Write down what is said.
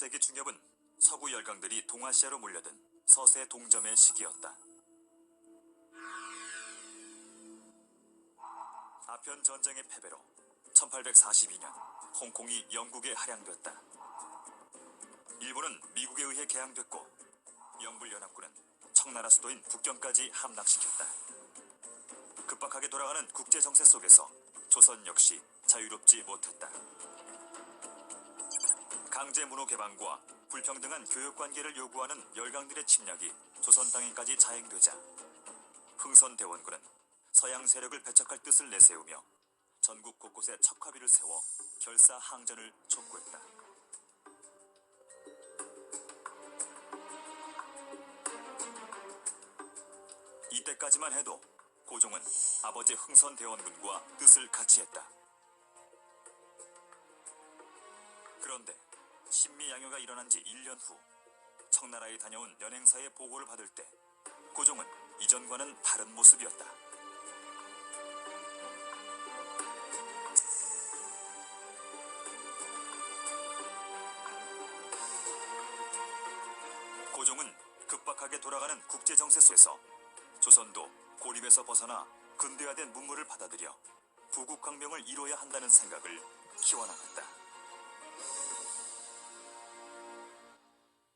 19세기 중엽은 서구 열강들이 동아시아로 몰려든 서세 동점의 시기였다. 아편 전쟁의 패배로 1842년 홍콩이 영국에 할양됐다. 일본은 미국에 의해 개항됐고 영불연합군은 청나라 수도인 북경까지 함락시켰다. 급박하게 돌아가는 국제 정세 속에서 조선 역시 자유롭지 못했다. 강제 문호 개방과 불평등한 교육 관계를 요구하는 열강들의 침략이 조선 땅에까지 자행되자 흥선 대원군은 서양 세력을 배척할 뜻을 내세우며 전국 곳곳에 척화비를 세워 결사 항전을 촉구했다. 이때까지만 해도 고종은 아버지 흥선 대원군과 뜻을 같이 했다. 그런데 신미양요가 일어난 지 1년 후 청나라에 다녀온 연행사의 보고를 받을 때 고종은 이전과는 다른 모습이었다. 고종은 급박하게 돌아가는 국제 정세 속에서 조선도 고립에서 벗어나 근대화된 문물을 받아들여 부국강명을 이뤄야 한다는 생각을 키워나갔다.